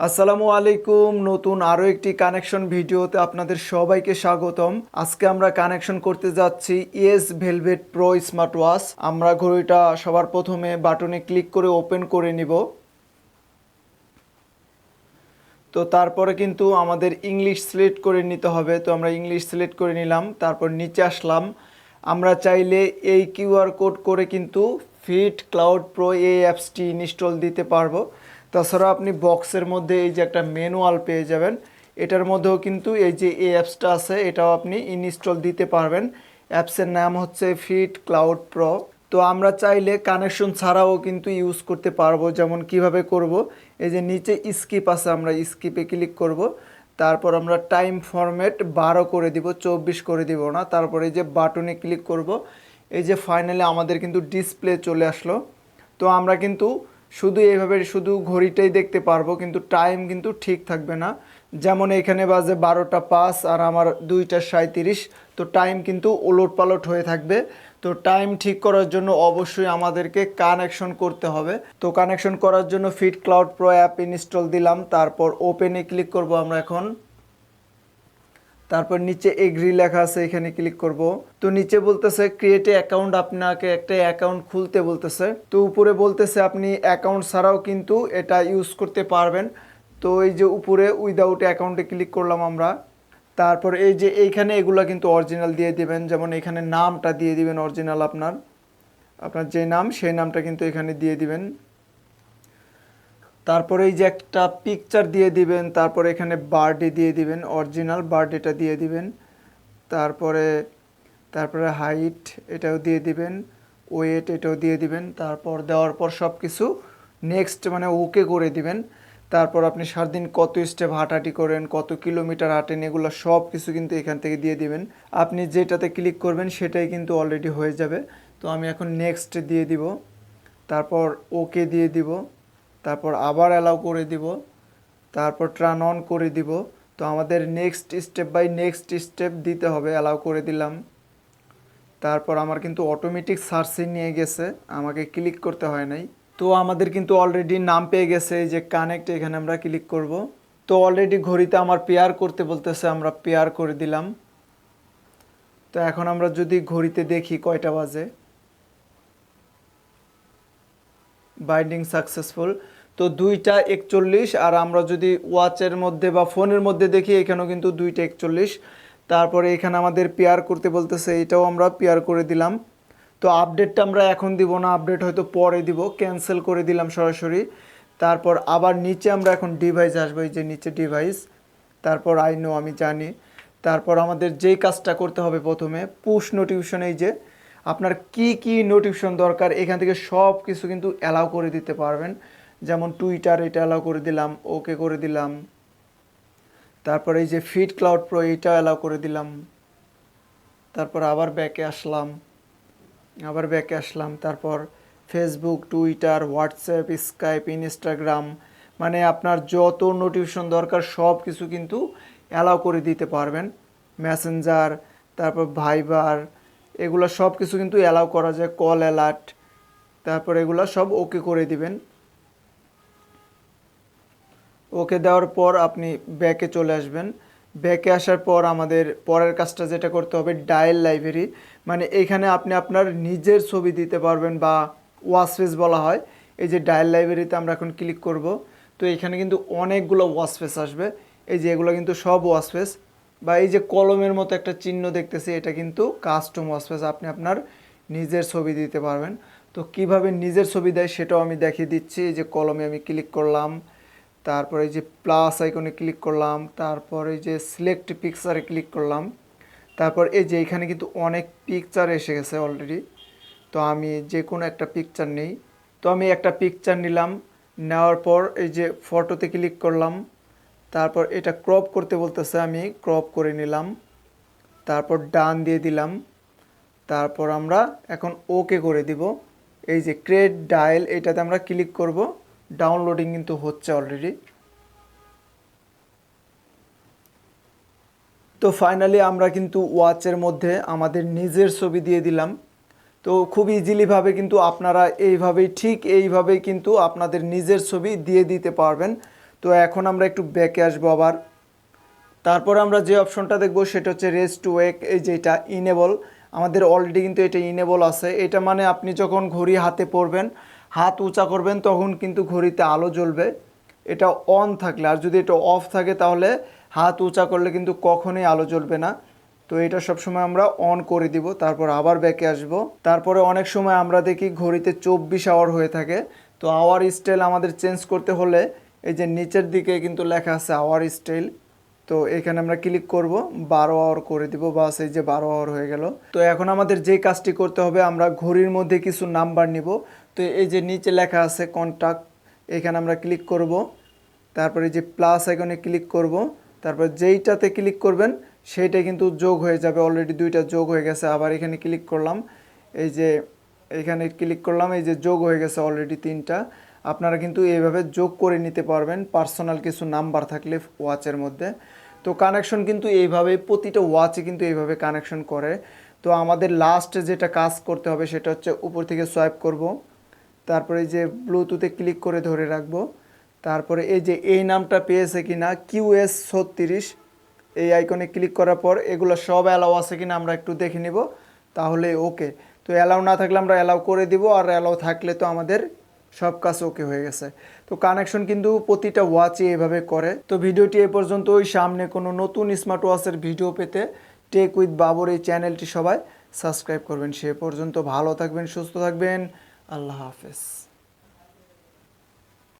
আসসালামু আলাইকুম। নতুন আরও একটি কানেকশন ভিডিওতে আপনাদের সবাইকে স্বাগতম। আজকে আমরা কানেকশন করতে যাচ্ছি yes Velvet Pro smart watch আমরা ঘড়িটা সবার প্রথমে বাটনে ক্লিক করে ওপেন করে নিব। তো তারপরে কিন্তু আমাদের ইংলিশ সিলেক্ট করে নিতে হবে। তো আমরা ইংলিশ সিলেক্ট করে নিলাম, তারপর নিচে আসলাম। আমরা চাইলে এই কিউআর কোড করে কিন্তু ফিট ক্লাউড প্রো এই অ্যাপসটি ইনস্টল দিতে পারব। তাছাড়া আপনি বক্সের মধ্যে এই যে একটা ম্যানুয়াল পেয়ে যাবেন, এটার মধ্যেও কিন্তু এই যে এই অ্যাপসটা আছে, এটাও আপনি ইনস্টল দিতে পারবেন। অ্যাপসের নাম হচ্ছে ফিট ক্লাউড প্রো তো আমরা চাইলে কানেকশন ছাড়াও কিন্তু ইউজ করতে পারব, যেমন কীভাবে করব। এই যে নিচে স্কিপ আছে, আমরা স্কিপে ক্লিক করব। তারপর আমরা টাইম ফরম্যাট বারো করে দিব, চব্বিশ করে দিব না। তারপরে এই যে বাটনে ক্লিক করব। এই যে ফাইনালি আমাদের কিন্তু ডিসপ্লে চলে আসলো। তো আমরা কিন্তু শুধু এইভাবে, শুধু ঘড়িটাই দেখতে পারব, কিন্তু টাইম কিন্তু ঠিক থাকবে না। যেমন এখানে বাজে বারোটা পাঁচ আর আমার দুইটা সাঁত্রিশ তো টাইম কিন্তু ওলট পালট হয়ে থাকবে। তো টাইম ঠিক করার জন্য অবশ্যই আমাদেরকে কানেকশন করতে হবে। তো কানেকশন করার জন্য Fit Cloud Pro app install দিলাম, তারপর ওপেনে ক্লিক করব আমরা এখন। তারপর নিচে এগ্রি লেখা আছে, এখানে ক্লিক করব। তো নিচে বলতেছে ক্রিয়েট অ্যাকাউন্ট আপনাকে একটা অ্যাকাউন্ট খুলতে বলতেছে। তো উপরে বলতেছে, আপনি অ্যাকাউন্ট ছাড়াও কিন্তু এটা ইউজ করতে পারবেন। তো এই যে উপরে উইদাউট অ্যাকাউন্টে ক্লিক করলাম আমরা। তারপর এই যে এইখানে এগুলো কিন্তু অরিজিনাল দিয়ে দিবেন, যেমন এখানে নামটা দিয়ে দিবেন অরিজিনাল আপনার। আপনার যে নাম, সেই নামটা কিন্তু এখানে দিয়ে দিবেন। তারপরে এই যে একটা পিকচার দিয়ে দিবেন, তারপরে এখানে বার্থডে দিয়ে দিবেন অরিজিনাল বার্থডেটা দিয়ে দিবেন, তারপরে তারপরে হাইট এটাও দিয়ে দিবেন ওয়েট এটাও দিয়ে দিবেন, তারপর দেওয়ার পর সব কিছু নেক্সট মানে ওকে করে দিবেন, তারপর আপনি সারাদিন কত স্টেপ হাঁটাহাঁটি করেন, কত কিলোমিটার হাঁটেন, এগুলো সব কিছু কিন্তু এখান থেকে দিয়ে দিবেন। আপনি যেটাতে ক্লিক করবেন সেটাই কিন্তু অলরেডি হয়ে যাবে। তো আমি এখন নেক্সট দিয়ে দিব, তারপর ওকে দিয়ে দিব। তারপর আবার অ্যালাউ করে দিব, তারপর ট্রান অন করে দিব। তো আমাদের next step by next step দিতে হবে অ্যালাউ করে দিলাম। তারপর আমার কিন্তু অটোমেটিক সার্চে নিয়ে গেছে, আমাকে ক্লিক করতে হয় নাই। তো আমাদের কিন্তু অলরেডি নাম পেয়ে গেছে যে কানেক্ট এখানে আমরা ক্লিক করব। তো অলরেডি ঘড়িতে আমার পেয়ার করতে বলতেছে, আমরা পেয়ার করে দিলাম। তো এখন আমরা যদি ঘড়িতে দেখি কয়টা বাজে। বাইন্ডিং সাকসেসফুল তো দুইটা একচল্লিশ, আর আমরা যদি ওয়াচের মধ্যে বা ফোনের মধ্যে দেখি, এখানেও কিন্তু দুইটা একচল্লিশ। তারপরে এখানে আমাদের পেয়ার করতে বলতেছে, এটাও আমরা পেয়ার করে দিলাম। তো আপডেটটা আমরা এখন দিব না, আপডেট হয়তো পরে দিব, ক্যান্সেল করে দিলাম সরাসরি। তারপর আবার নিচে আমরা এখন ডিভাইস আসব, এই যে নিচে ডিভাইস। তারপর আই নো, আমি জানি। তারপর আমাদের যেই কাজটা করতে হবে প্রথমে, পুশ নোটিফিকেশন, এই যে আপনার কি কি নোটিফিকেশন দরকার, এখান থেকে সব কিছু কিন্তু অ্যালাউ করে দিতে পারবেন। যেমন টুইটার এটা অ্যালাউ করে দিলাম ওকে করে দিলাম। তারপর এই যে ফিট ক্লাউড প্রো এটা অ্যালাউ করে দিলাম। তারপর আবার ব্যাকে আসলাম, আবার ব্যাকে আসলাম। তারপর Facebook Twitter WhatsApp Skype Instagram মানে আপনার যত নোটিফিকেশন দরকার সব কিছু কিন্তু অ্যালাউ করে দিতে পারবেন। মেসেঞ্জার তারপর ভাইবার এগুলো সব কিছু কিন্তু অ্যালাউ করা যায়। কল অ্যালার্ট তারপর এগুলো সব ওকে করে দিবেন। ওকে দেওয়ার পর আপনি ব্যাকে চলে আসবেন। ব্যাকে আসার পর আমাদের পরের কাজটা যেটা করতে হবে ডায়াল লাইব্রেরি মানে এখানে আপনি আপনার নিজের ছবি দিতে পারবেন বা ওয়াসফেস বলা হয়। এই যে ডায়াল লাইব্রেরিতে আমরা এখন ক্লিক করব। তো এখানে কিন্তু অনেকগুলো ওয়াসফেস আসবে। এই যে এগুলো কিন্তু সব ওয়াসফেস বা এই যে কলমের মতো একটা চিহ্ন দেখতেছি, এটা কিন্তু কাস্টম ওয়াসফেস আপনি আপনার নিজের ছবি দিতে পারবেন। তো কীভাবে নিজের ছবি দেয় সেটাও আমি দেখিয়ে দিচ্ছি। এই যে কলমে আমি ক্লিক করলাম। তারপরে এই যে প্লাস আইকনে ক্লিক করলাম, তারপর এই যে সিলেক্ট পিকচারে ক্লিক করলাম, তারপর এই যে এখানে কিন্তু অনেক পিকচার এসে গেছে অলরেডি তো আমি যে কোনো একটা পিকচার নেই। তো আমি একটা পিকচার নিলাম, নেওয়ার পর এই যে ফটোতে ক্লিক করলাম, তারপর এটা ক্রপ করতে বলতেছে আমি ক্রপ করে নিলাম, তারপর ডান দিয়ে দিলাম, তারপর আমরা এখন ওকে করে দিব। এই যে ক্রিয়েট ডায়াল এটাতে আমরা ক্লিক করব। ডাউনলোডিং কিন্তু হচ্ছে অলরেডি তো ফাইনালি আমরা কিন্তু ওয়াচের মধ্যে আমাদের নিজের ছবি দিয়ে দিলাম। তো খুব ইজিলিভাবে কিন্তু আপনারা এইভাবেই, ঠিক এইভাবেই কিন্তু আপনাদের নিজের ছবি দিয়ে দিতে পারবেন। তো এখন আমরা একটু ব্যাকে আসব আবার। তারপর আমরা যে অপশনটা দেখব সেটা হচ্ছে রেস টু ওয়েক এই যে এটা ইনেবল আমাদের অলরেডি কিন্তু এটা ইনেবল আছে। এটা মানে আপনি যখন ঘড়ি হাতে পরবেন হাত উঁচা করবেন, তখন কিন্তু ঘড়িতে আলো জ্বলবে। এটা অন থাকলে, আর যদি এটা অফ থাকে, তাহলে হাত উঁচা করলে কিন্তু কখনোই আলো জ্বলবে না। তো এটা সবসময় আমরা অন করে দিব, তারপর আবার ব্যাকে আসব। তারপরে অনেক সময় আমরা দেখি ঘড়িতে চব্বিশ আওয়ার হয়ে থাকে। তো আওয়ার স্টাইল আমাদের চেঞ্জ করতে হলে, এই যে নিচের দিকে কিন্তু লেখা আছে আওয়ার স্টাইল তো এখানে আমরা ক্লিক করব, বারো আওয়ার করে দিব, বাস এই যে বারো আওয়ার হয়ে গেল। তো এখন আমাদের যে কাজটি করতে হবে, আমরা ঘড়ির মধ্যে কিছু নাম্বার নিব। তো এই যে নিচে লেখা আছে কন্ট্যাক্ট এখানে আমরা ক্লিক করব। তারপরে যে প্লাস আইকনে ক্লিক করব। তারপর যেইটাতে ক্লিক করবেন, সেইটা কিন্তু যোগ হয়ে যাবে অলরেডি দুইটা যোগ হয়ে গেছে, আবার এখানে ক্লিক করলাম। এই যে এখানে ক্লিক করলাম, এই যে যোগ হয়ে গেছে অলরেডি তিনটা। আপনারা কিন্তু এইভাবে যোগ করে নিতে পারবেন। পার্সোনাল কিছু নাম্বার থাকলে ওয়াচের মধ্যে। তো কানেকশন কিন্তু এইভাবে, প্রতিটা ওয়াচে কিন্তু এইভাবে কানেকশন করে। তো আমাদের লাস্ট যেটা কাজ করতে হবে সেটা হচ্ছে উপর থেকে সোয়াইপ করব। তারপরে যে ব্লুটুথে ক্লিক করে ধরে রাখব। তারপরে এই যে এই নামটা পেয়েছে কি কিনা কিউএস ছত্রিশ। এই আইকনে ক্লিক করার পর এগুলো সব অ্যালাউ আছে কিনা আমরা একটু দেখে নিব। তাহলে ওকে তো অ্যালাউ না থাকলে আমরা অ্যালাউ করে দিব, আর অ্যালাউ থাকলে তো আমাদের সব কাজ ওকে হয়ে গেছে। তো কানেকশন কিন্তু প্রতিটা ওয়াচে এভাবে করে। তো ভিডিওটি এ পর্যন্ত ওই সামনে কোনো নতুন স্মার্ট ওয়াচের ভিডিও পেতে টেক উইথ বাবর এই চ্যানেলটি সবাই সাবস্ক্রাইব করবেন। সে পর্যন্ত ভালো থাকবেন, সুস্থ থাকবেন। আল্লাহ হাফেজ।